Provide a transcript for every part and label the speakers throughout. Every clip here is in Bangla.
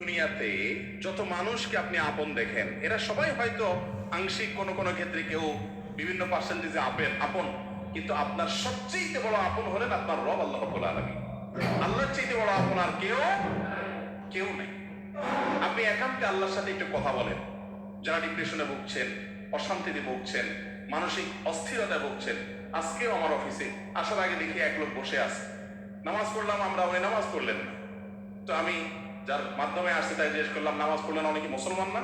Speaker 1: দুনিয়াতে যত মানুষকে আপনি আপন দেখেন, এরা সবাই হয়তো আংশিক কোনো কোনো ক্ষেত্রে কেউ বিভিন্ন পার্সেন্টেজে আপেন, আপন। কিন্তু আপনার সবচেয়ে বড় আপন হলেন আপনার রব আল্লাহ আলামিন। আল্লাহর চাইতে বড় আপন আর কেউ কেউ নেই। আপনি একান্তে আল্লাহর সাথে একটু কথা বলেন। যারা ডিপ্রেশনে ভুগছেন, অশান্তিতে ভুগছেন, মানসিক অস্থিরতায় ভুগছেন, আজকেও আমার অফিসে আসার আগে দেখি এক লোক বসে আছে। নামাজ পড়লাম আমরা ওই নামাজ পড়লেন না। তো আমি যার মাধ্যমে আসছে তাই জিজ্ঞেস করলাম, নামাজ পড়লেন অনেকে মুসলমান না?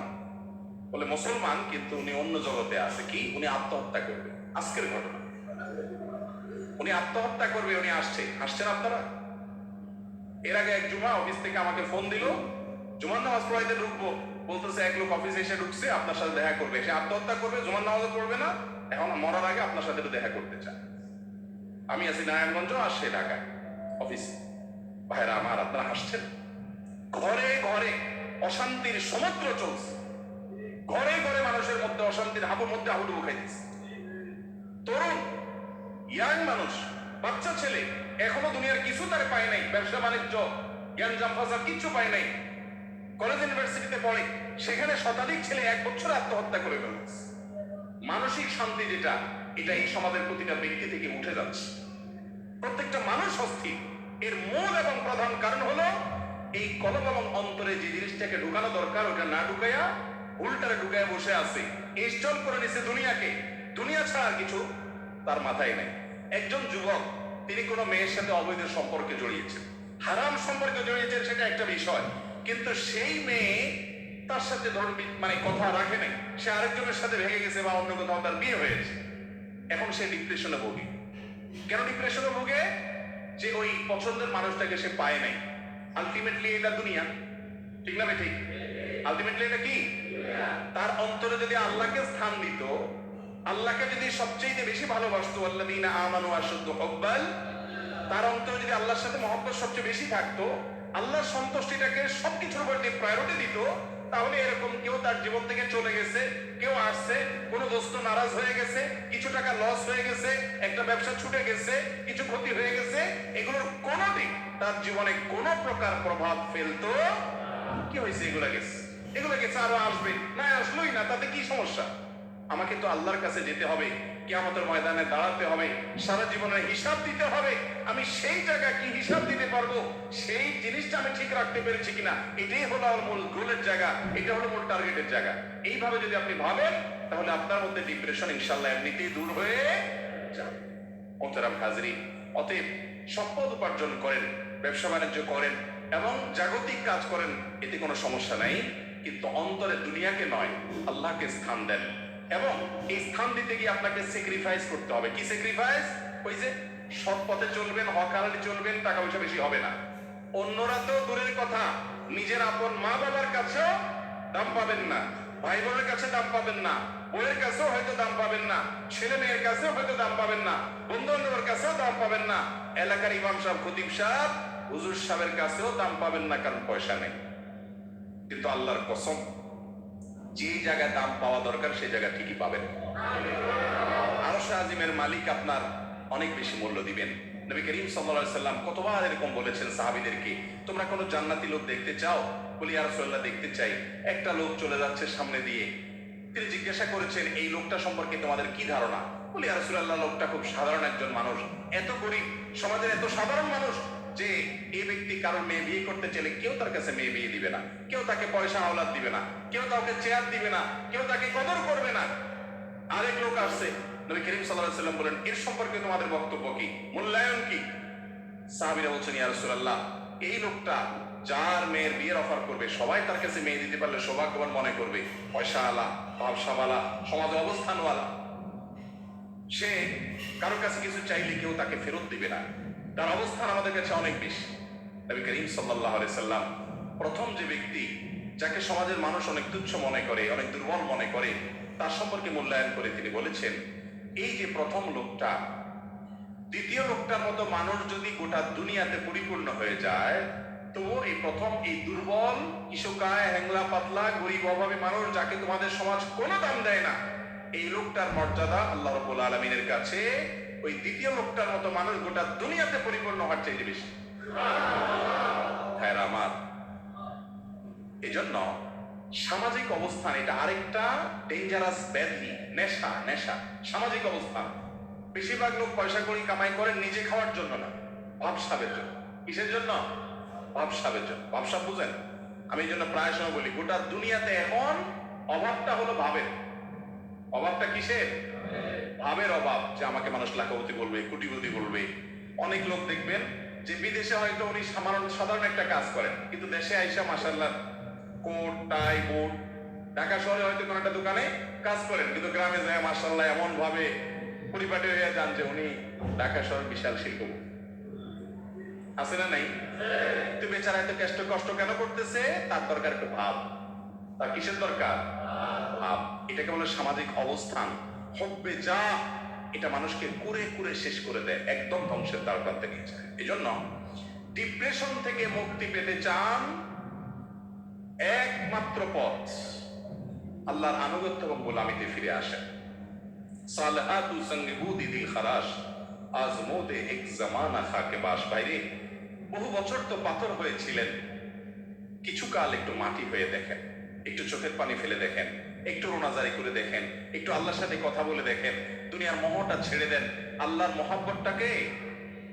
Speaker 1: বলে, মুসলমান, কিন্তু উনি অন্য জগতে আছে। কি? উনি আত্মহত্যা করবে। আজকের ঘটনা। উনি আত্মহত্যা করবে, উনি আসছে। আসছেন আপনারা? এর আগে এক জুমা অফিস থেকে আমাকে ফোন দিল। জুমার নামাজ পড়াইতে ঢুকবো। বলতেছে, এক লোক অফিসে এসে ঢুকছে, আপনার সাথে দেখা করবে। সে আত্মহত্যা করবে, জুমার নামাজও পড়বে না। এখন মরার আগে আপনার সাথে দেখা করতে চায় আমি আছি নারায়ণগঞ্জ সে ঢাকায় অফিসে। ভাইরা আমার, আপনারা হাসছেন ঘরে ঘরে অশান্তির সমুদ্র চলছে। ঘরে ঘরে মানুষের মধ্যে অশান্তির হাবুর মধ্যে হাবুডুবু খাইতেছে। তরুণ ইয়াং মানুষ, বাচ্চা ছেলে, এখনও দুনিয়ার কিছু তার পায় নাই। ব্যবসা, বাণিজ্য জ্ঞান জামফাজা কিচ্ছু পায় নাই। কলেজ, ইউনিভার্সিটিতে পড়ে, সেখানে শতাধিক ছেলে এক বছর আত্মহত্যা করে ফেলছে। মানসিক শান্তি যেটা এটা এই সমাজের প্রতিটা ব্যক্তি থেকে উঠে যাচ্ছে। প্রত্যেকটা মানুষ অস্থির। এর মূল এবং প্রধান কারণ হলো এই কলম অন্তরে যে জিনিসটাকে ঢুকানো দরকার, ওটা না ঢুকাইয়া উল্টারে ঢুকাইয়া বসে আছে। ইনস্টল করে নিছে দুনিয়াকে। দুনিয়া ছাড়া কিছু তার মাথায় নেই। একজন যুবক, তিনি কোনো মেয়ের সাথে অবৈধ সম্পর্কে জড়িয়েছেন। হারাম সম্পর্কে জড়িয়েছেন সেটা একটা বিষয়। কিন্তু সেই মেয়ে তার সাথে ধরুন মানে কথা রাখে নাই। সে আরেকজনের সাথে ভেঙে গেছে বা অন্য কোথাও তার বিয়ে হয়েছে। এখন সে ডিপ্রেশনে ভোগে। কেন ডিপ্রেশনে ভোগে? যে ওই পছন্দের মানুষটাকে সে পায় নাই। আলটিমেটলি এটা দুনিয়া, ঠিক না ঠিক আলটিমেটলি এটা কি? তার অন্তরে যদি আল্লাহকে স্থান দিত, আল্লাহকে যদি সবচেয়ে বেশি ভালোবাসতো, আল্লাযীনা আমানু আশুদ্দু হুব্বাল, তার অন্তরে যদি আল্লাহর সাথে মহব্বত সবচেয়ে বেশি থাকতো, আল্লাহর সন্তুষ্টিটাকে সবকিছুর উপর দিয়ে প্রায়োরিটি দিত তাহলে এরকম কেউ তার জীবন থেকে চলে গেছে, কেউ আসছে, কোনো দোস্ত নারাজ হয়ে গেছে, কিছু টাকা লস হয়ে গেছে, একটা ব্যবসা ছুটে গেছে, কিছু ক্ষতি হয়ে গেছে, এগুলোর কোনোটি তার জীবনে কোনো প্রকার প্রভাব ফেলতো কি হয়েছে এগুলা গেছে এগুলো গেছে আরও আসবে। না, আসলোই না, তাতে কি সমস্যা? আমাকে তো আল্লাহর কাছে যেতে হবে, কিয়ামতের ময়দানে দাঁড়াতে হবে, সারা জীবনের হিসাব দিতে হবে। আমি সেই জায়গা কি হিসাব দিতে পারব? সেই জিনিসটা আমি ঠিক রাখতে পেরেছি কিনা? এটাই হলো আমার মূল গোলের জায়গা, এটা হলো মূল টার্গেটের জায়গা। এইভাবে যদি আপনি ভাবেন, তাহলে আপনার মধ্যে ডিপ্রেশন ইনশাল্লাহ এমনিতেই দূর হয়ে যাবে। মোহতারাম হাজরি, অতএব সম্পদ উপার্জন করেন, ব্যবসা বাণিজ্য করেন, এবং জাগতিক কাজ করেন, এতে কোনো সমস্যা নাই। কিন্তু অন্তরে দুনিয়াকে নয়, আল্লাহকে স্থান দেন। এবং এই স্থান দিতে গিয়ে আপনাকে স্যাক্রিফাইস করতে হবে। কি স্যাক্রিফাইস ওই যে সৎ পথে চলবেন হকালি চলবেন, টাকা পয়সা বেশি হবে না। অন্যরা তো দূরের কথা। নিজের আপন মা বাবার কাছেও দাম পাবেন না। ভাই বোনের কাছে দাম পাবেন না। বইয়ের কাছেও হয়তো দাম পাবেন না। ছেলে মেয়ের কাছেও হয়তো দাম পাবেন না। বন্ধু বান্ধবের কাছেও দাম পাবেন না। এলাকার ইমাম সাহেব, খতিব সাহেব, হুজুর সাহেবের কাছেও দাম পাবেন না কারণ পয়সা নেই। কিন্তু আল্লাহর কসম যে জায়গায় দাম পাওয়া দরকার সেই জায়গা ঠিকই পাবেন। আরশে আজিমের মালিক আপনার অনেক বেশি মূল্য দিবেন। নবী করিম সাল্লাল্লাহু সাল্লাম কতবার এরকম বলেছেন সাহাবীদেরকে, তোমরা কোনো জান্নাতি লোক দেখতে চাও? বলি আর রাসূলুল্লাহ, দেখতে চাই। একটা লোক চলে যাচ্ছে সামনে দিয়ে। তিনি জিজ্ঞাসা করেছেন, এই লোকটা সম্পর্কে তোমাদের কি ধারণা? বলি আর লোকটা খুব সাধারণ একজন মানুষ। এত গরিব, সমাজের এত সাধারণ মানুষ যে এই ব্যক্তি কারোর মেয়ে বিয়ে করতে চাইলে কেউ তার কাছে মেয়ে বিয়ে দিবে না, কেউ তাকে পয়সা আওলাদ দিবে না, কেউ তাকে চেয়ার দিবে না, কেউ তাকে কদর করবে না। আরেক লোক আসছে, নবী করিম আলাইহি সাল্লাম বলেন, এর সম্পর্কে তোমাদের বক্তব্য কি? মূল্যায়ন কি? সাহাবীরা বলছেন এই লোকটা যার মেয়ের বিয়ের অফার করবে, সবাই তার কাছে মেয়ে দিতে পারলে সৌভাগ্যবান মনে করবে। পয়সা আলা ব্যবসাওয়ালা সমাজে অবস্থানওয়ালা। সে কারোর কাছে কিছু চাইলে কেউ তাকে ফেরত দিবে না। তার অবস্থান আমাদের কাছে অনেক বেশি। নবী করিম আলাইহি সাল্লাম প্রথম যে ব্যক্তি যাকে সমাজের মানুষ অনেক তুচ্ছ মনে করে, অনেক দুর্বল মনে করে, তার সম্পর্কে মূল্যায়ন করে তিনি বলেছেন, এই যে প্রথম লোকটা, দ্বিতীয় লোকটার মতো মানুষ যদি গোটা দুনিয়াতে পরিপূর্ণ হয়ে যায় তো এই প্রথম এই দুর্বল ইসুকায় হ্যাংলা পাতলা গরিব, অভাবী মানুষ যাকে তোমাদের সমাজ কোনো দাম দেয় না, এই লোকটার মর্যাদা আল্লাহ রবুল আলমিনের কাছে ওই দ্বিতীয় লোকটার মতো মানুষ গোটা দুনিয়াতে পরিপূর্ণ হওয়ার চাইতে বেশি। হ্যাঁ আমার, এজন্য সামাজিক অবস্থান এটা আরেকটা ডেঞ্জারাস ব্যাধি, নেশা নেশা। সামাজিক অবস্থান। বেশিরভাগ লোক পয়সা করি কামাই করেন নিজে খাওয়ার জন্য না, ভাবসাবের জন্য। কিসের জন্য? ভাবসাবের জন্য। ভাবসাব বুঝেন? আমি এই জন্য প্রায় সময় বলি, গোটা দুনিয়াতে এখন অভাবটা হলো ভাবের। অভাবটা কিসের? ভাবের অভাব যে আমাকে মানুষ লাখপতি বলবে কোটিপতি বলবে। অনেক লোক দেখবেন যে বিদেশে হয়তো উনি সাধারণ সাধারণ একটা কাজ করেন, কিন্তু দেশে আইসা মাসাল্লাহ কোট, টাই, বুট, ঢাকা শহরে হয়তো কোনো একটা দোকানে কাজ করেন, কিন্তু গ্রামে যায় মাসাল্লাহ এমন ভাবে পরিপাটি হয়ে যান যে উনি ঢাকা শহর বিশাল শিল্পপতি। আছে না নাই? তো বেচারা এত কষ্ট কষ্ট কেন করতেছে? তার দরকার একটু ভাব। তার কিসের দরকার? ভাব। এটাকে বলে সামাজিক অবস্থান। হব্বে যা এটা মানুষকে কুরে কুরে শেষ করে দেয়, একদম ধ্বংসের দ্বার প্রান্তে নিয়ে যায়। এই জন্য ডিপ্রেশন থেকে মুক্তি পেতে চান একমাত্র পথ, আল্লাহর আনুগত্য এবং গোলামিতে ফিরে আসেন সালহাতু সঙ্গে বুদি দিল খারাস আজ মোদে এক জামানা খাকে বাস। বাইরে বহু বছর তো পাথর হয়েছিলেন, কিছু কাল একটু মাটি হয়ে দেখেন, একটু চোখের পানি ফেলে দেখেন। একটু রোনাজারি করে দেখেন, একটু আল্লাহর সাথে কথা বলে দেখেন, দুনিয়ার মোহটা ছেড়ে দেন, আল্লাহর মহাব্বতটাকে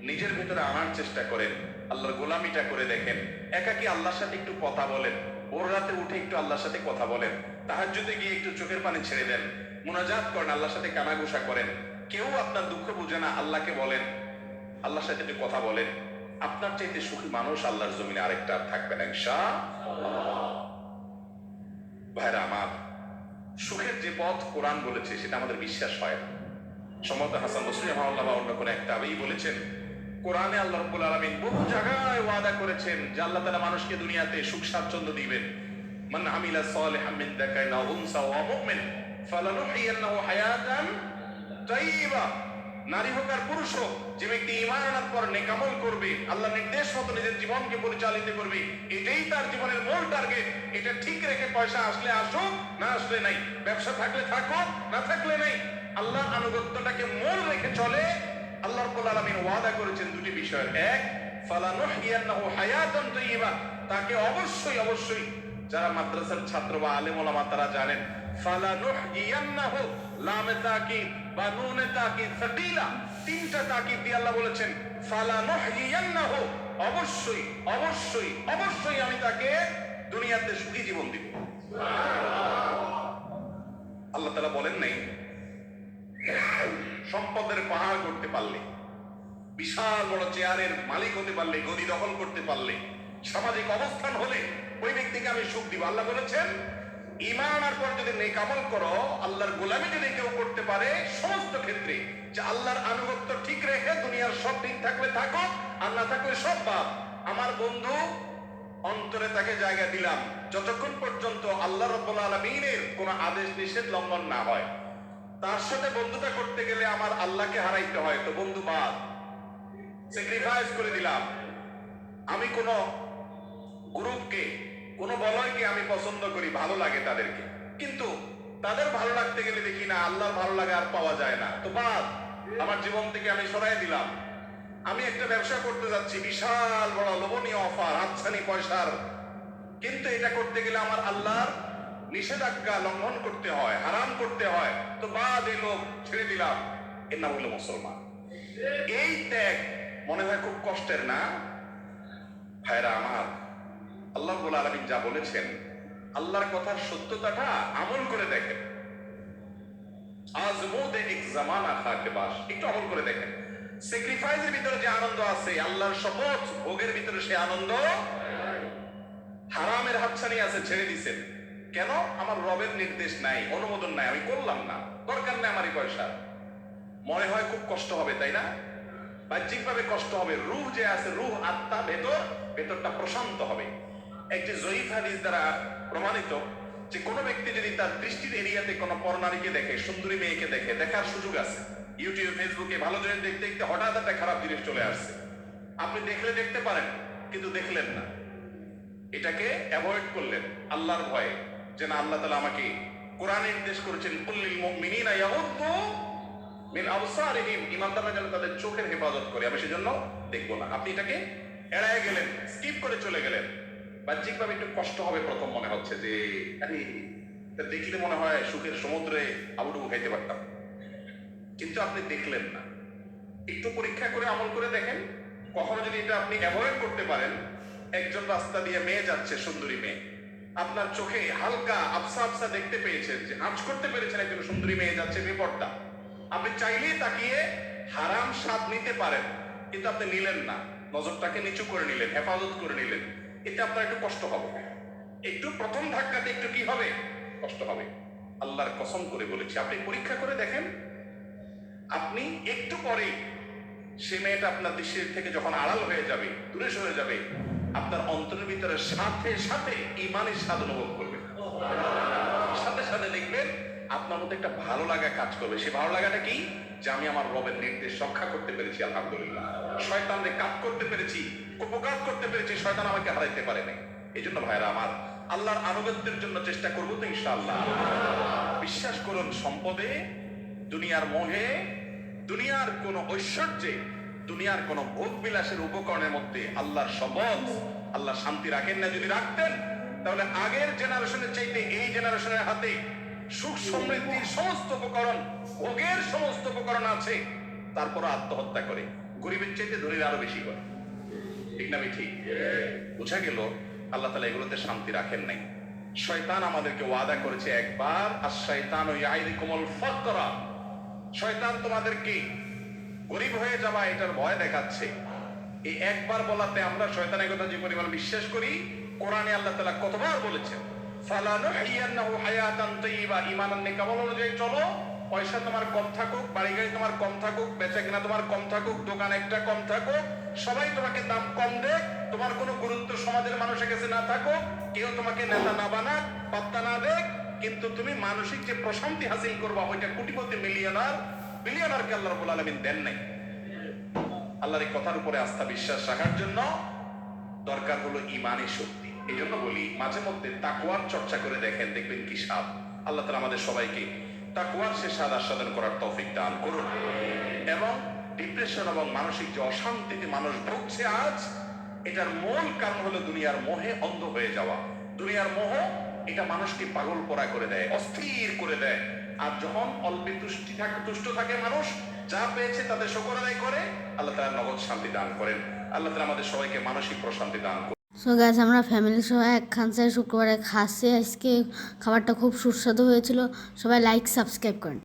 Speaker 1: নিজের ভেতরে আনার চেষ্টা করেন, আল্লাহর গোলামিটা করে দেখেন, একাকি আল্লাহর সাথে একটু কথা বলেন, ভোর রাতে উঠে একটু আল্লাহর সাথে কথা বলেন, তাহাজ্জুদে গিয়ে একটু চোখের পানি ছেড়ে দেন, মোনাজাত করেন, আল্লাহর সাথে কানাঘুষা করেন, কেউ আপনার দুঃখ বুঝে না, আল্লাহকে বলেন, আল্লাহর সাথে একটু কথা বলেন, আপনার চাইতে সুখী মানুষ আল্লাহর জমিনে আরেকটা আর থাকবে না ইনশা ভাইরা আমার সুখের যে পথ কোরআন বলেছে, সেটা আমাদের বিশ্বাস হয় না। সম্ভবত হাসান মুসলিম আল্লাহ অন্য কোনো একটা আবেই বলেছেন, কোরআনে আল্লাহ রব্বুল আলমিন বহু জায়গায় ওয়াদা করেছেন যে আল্লাহ তালা মানুষকে দুনিয়াতে সুখ স্বাচ্ছন্দ্য দিবেন। মান আমিলা সালিহাম মিন আও উনসা ওয়া মুমিন, ফালানুহিয়ান্নাহু হায়াতান তাইয়্যিবা নারী হোক আর পুরুষ হোক, যে ব্যক্তি ঈমান আনার পর নেকামল করবে, আল্লাহ নির্দেশ মতো নিজের জীবনকে পরিচালিত করবে, এটাই তার জীবনের মূল টার্গেট এটা ঠিক রেখে পয়সা আসলে আসুক, না আসলে নাই। ব্যবসা থাকলে থাকুক, না থাকলে নাই। আল্লাহ আনুগত্যটাকে মূল রেখে চলে, আল্লাহ রাব্বুল আলামিন ওয়াদা করেছেন দুটি বিষয়ের এক ফালানুহিয়ান্নাহু হায়াতান তাইয়্যিবা তাকে অবশ্যই অবশ্যই যারা মাদ্রাসার ছাত্র বা আলেম ওলামা তারা জানেন। ফালানুহিয়ান্নাহু লামে তাকিদ বা নুনে তাকিদ সাকিলা তিনটা তাকিদ দিয়ে আল্লাহ বলেছেন, ফালা ফালানুহিয়ান্নাহু অবশ্যই অবশ্যই অবশ্যই আমি তাকে দুনিয়াতে সুখী জীবন দিব। আল্লাহ তাআলা বলেন নাই, সম্পদের পাহাড় করতে পারলে, বিশাল বড় চেয়ারের মালিক হতে পারলে, গদি দখল করতে পারলে, সামাজিক অবস্থান হলে ওই ব্যক্তিকে আমি সুখ দিব। আল্লাহ বলেছেন ইমান আনার পর যদি নেক আমল করো, আল্লাহর গোলামি যদি কেউ করতে পারে, সমস্ত ক্ষেত্রে যে আল্লাহর আনুগত্য ঠিক রেখে দুনিয়ার সব ঠিক থাকলে থাকো আর না থাকলে সব বাদ। আমার বন্ধু, অন্তরে তাকে জায়গা দিলাম, যতক্ষণ পর্যন্ত আল্লাহ রব্বুল আলমিনের কোন আদেশ নিষেধ লঙ্ঘন না হয়। তার সাথে বন্ধুতা করতে গেলে আমার আল্লাহকে হারাইতে হয়, তো বন্ধু বাদ। স্যাক্রিফাইস করে দিলাম। আমি কোন গ্রুপকে কোন বলয়কে আমি পছন্দ করি, ভালো লাগে তাদেরকে। কিন্তু তাদের ভালো লাগতে গেলে দেখি না, আল্লাহর ভালো লাগে আর পাওয়া যায় না। তো বাদ, আমার জীবন থেকে আমি সরাই দিলাম। আমি একটা ব্যবসা করতে যাচ্ছি, বিশাল বড় লোভনীয় অফার, হাতছানি পয়সার। কিন্তু এটা করতে গেলে আমার আল্লাহর নিষেধাজ্ঞা লঙ্ঘন করতে হয়, হারাম করতে হয়। তো বাদ, এই লোক ছেড়ে দিলাম। এর নাম হলো মুসলমান। এই ত্যাগ মনে হয় খুব কষ্টের না? ভাইরা আমার আল্লাহ আলমিন যা বলেছেন, আল্লাহর কথার সত্যতাটা আমল করে দেখেন। একটু করে দেখেন। স্যাক্রিফাইসের ভিতরে যে আনন্দ আছে, আল্লাহর শপথ, ভোগের ভিতরে সে আনন্দ হারামের হাতছানি আছে, ছেড়ে দিছেন। কেন? আমার রবের নির্দেশ নাই, অনুমোদন নাই, আমি করলাম না। দরকার নেই আমারই পয়সা। মনে হয় খুব কষ্ট হবে, তাই না? বাহ্যিক ভাবে কষ্ট হবে, রুহ যে আছে, রুহ আত্মা, ভেতর, ভেতরটা প্রশান্ত হবে। একটি জয়ীফ হাদিস দ্বারা প্রমাণিত যে কোনো ব্যক্তি যদি তার দৃষ্টির এরিয়াতে কোনো পরনারীকে দেখে, সুন্দরী মেয়েকে দেখে, দেখার সুযোগ আছে। ইউটিউব ফেসবুকে ভালো জিনিস দেখতে দেখতে হঠাৎ একটা খারাপ জিনিস চলে আসছে। আপনি দেখলে দেখতে পারেন, কিন্তু দেখলেন না। এটাকে অ্যাভয়েড করলেন আল্লাহর ভয়ে, যে না, আল্লাহ তালা আমাকে কোরআন নির্দেশ করেছেন কুল্লিল মুমিনিনা ইয়াগুদ্দু মিন আবসারিহিম। ইমানদাররা যেন তাদের চোখের হেফাজত করে, আমি সেজন্য দেখব না। আপনি এটাকে এড়ায় গেলেন স্কিপ করে চলে গেলেন। বাহ্যিকভাবে একটু কষ্ট হবে প্রথম মনে হচ্ছে যে আরে দেখলে মনে হয় সুখের সমুদ্রে আবুডুবু খাইতে পারতাম। কিন্তু আপনি দেখলেন না। একটু পরীক্ষা করে আমল করে দেখেন, কখনো যদি এটা আপনি অ্যাভয়েড করতে পারেন, একজন রাস্তা দিয়ে মেয়ে যাচ্ছে, সুন্দরী মেয়ে। আপনার চোখে হালকা আবসা আবসা দেখতে পেয়েছেন যে আঁচ করতে পেরেছেন একজন সুন্দরী মেয়ে যাচ্ছে বিপদটা। আপনি চাইলেই তাকিয়ে হারাম স্বাদ নিতে পারেন, কিন্তু আপনি নিলেন না। নজরটাকে নিচু করে নিলেন, হেফাজত করে নিলেন। এটা আপনার একটু কষ্ট হবে। একটু প্রথম ধাক্কাতে একটু কি হবে? কষ্ট হবে। আল্লাহর কসম করে বলেছি, আপনি পরীক্ষা করে দেখেন। আপনি একটু পরেই সে মেয়েটা আপনার দৃষ্টির থেকে যখন আড়াল হয়ে যাবে, দূরে সরে যাবে, আপনার অন্তরের ভিতরে সাথে সাথে ইমানের স্বাদ অনুভব করবে। সাথে সাথে দেখবেন আপনার মধ্যে একটা ভালো লাগা কাজ করবে। সে ভালো লাগাটা কি? যে আমি আমার রবের নির্দেশ রক্ষা করতে পেরেছি, আলহামদুলিল্লাহ। শয়তানকে কাজ করতে পেরেছি উপকার করতে পেরেছি, শয়তান আমাকে হারাইতে পারে নাই। এই জন্য ভাইরা আমার আল্লাহর আনুগত্যের জন্য চেষ্টা করব তো ইনশাআল্লাহ। বিশ্বাস করুন, সম্পদে, দুনিয়ার মোহে, দুনিয়ার কোন ঐশ্বর্যে, দুনিয়ার কোন ভোগ বিলাসের উপকরণের মধ্যে আল্লাহর শপথ, আল্লাহ শান্তি রাখেন না যদি রাখতেন, তাহলে আগের জেনারেশনের চাইতে এই জেনারেশনের হাতে সুখ সমৃদ্ধির সমস্ত উপকরণ, ভোগের সমস্ত উপকরণ আছে তারপর আত্মহত্যা করে। গরিবের চাইতে ধনীর আরও বেশি করে। ঠিক না ঠিক? বোঝা গেল আল্লাহ তালা এগুলোতে শান্তি রাখেন নাই। শয়তান আমাদেরকে ওয়াদা করেছে একবার, আর শয়তান ওই আইরি কোমল ফকরা। শয়তান তোমাদেরকে গরিব হয়ে যাওয়া এটার ভয় দেখাচ্ছে? এই একবার বলাতে আমরা শয়তানের কথা যে পরিমাণ বিশ্বাস করি, কোরআনে আল্লাহ তালা কতবার বলেছেন, ফালানুহিয়ান্নাহু হায়াতান তাইয়্যিবা ঈমানান নিকামল অনুযায়ী চলো পয়সা তোমার কম থাকুক, বাড়ি গাড়ি তোমার কম থাকুক, বেচা কিনা তোমার কম থাকুক, দোকান একটা কম থাকুক, সবাই তোমাকে দাম কম দেখ, তোমার কোনো গুরুত্ব সমাজের মানুষের কাছে না থাকুক, কেউ তোমাকে নেতা না বানাক, পাত্তা না দেখ, কিন্তু তুমি মানসিক যে প্রশান্তি হাসিল করবা, ওইটা কোটিপতি মিলিয়নার বিলিয়নারকে আল্লাহ রাব্বুল আলামিন দেন নাই। আল্লাহর এই কথার উপরে আস্থা বিশ্বাস রাখার জন্য দরকার হলো ইমানি শক্তি। এই জন্য বলি, মাঝে মধ্যে তাকুয়ার চর্চা করে দেখেন, দেখবেন কি স্বাদ। আল্লাহ তালা আমাদের সবাইকে তাকুয়ার সে স্বাদ আস্বাদন করার তৌফিক দান করুন। এবং ডিপ্রেশন এবং মানসিক যে অশান্তিতে মানুষ ভুগছে আজ, এটার মূল কারণ হলো দুনিয়ার মোহে অন্ধ হয়ে যাওয়া। দুনিয়ার মোহ এটা মানুষকে পাগল করা করে দেয়, অস্থির করে দেয়। আর যখন অল্পে তুষ্টি থাকে, তুষ্ট থাকে মানুষ, যা পেয়েছে তাদের শকর আদায় করে, আল্লাহ তালা নগদ শান্তি দান করেন। আল্লাহ তালা আমাদের সবাইকে মানসিক প্রশান্তি দান করুন।
Speaker 2: সো গাছ আমরা ফ্যামিলি সহ এক খানসায় শুক্রবারে। খাসে আজকে খাবারটা খুব সুস্বাদু হয়েছিল। সবাই লাইক সাবস্ক্রাইব করেন।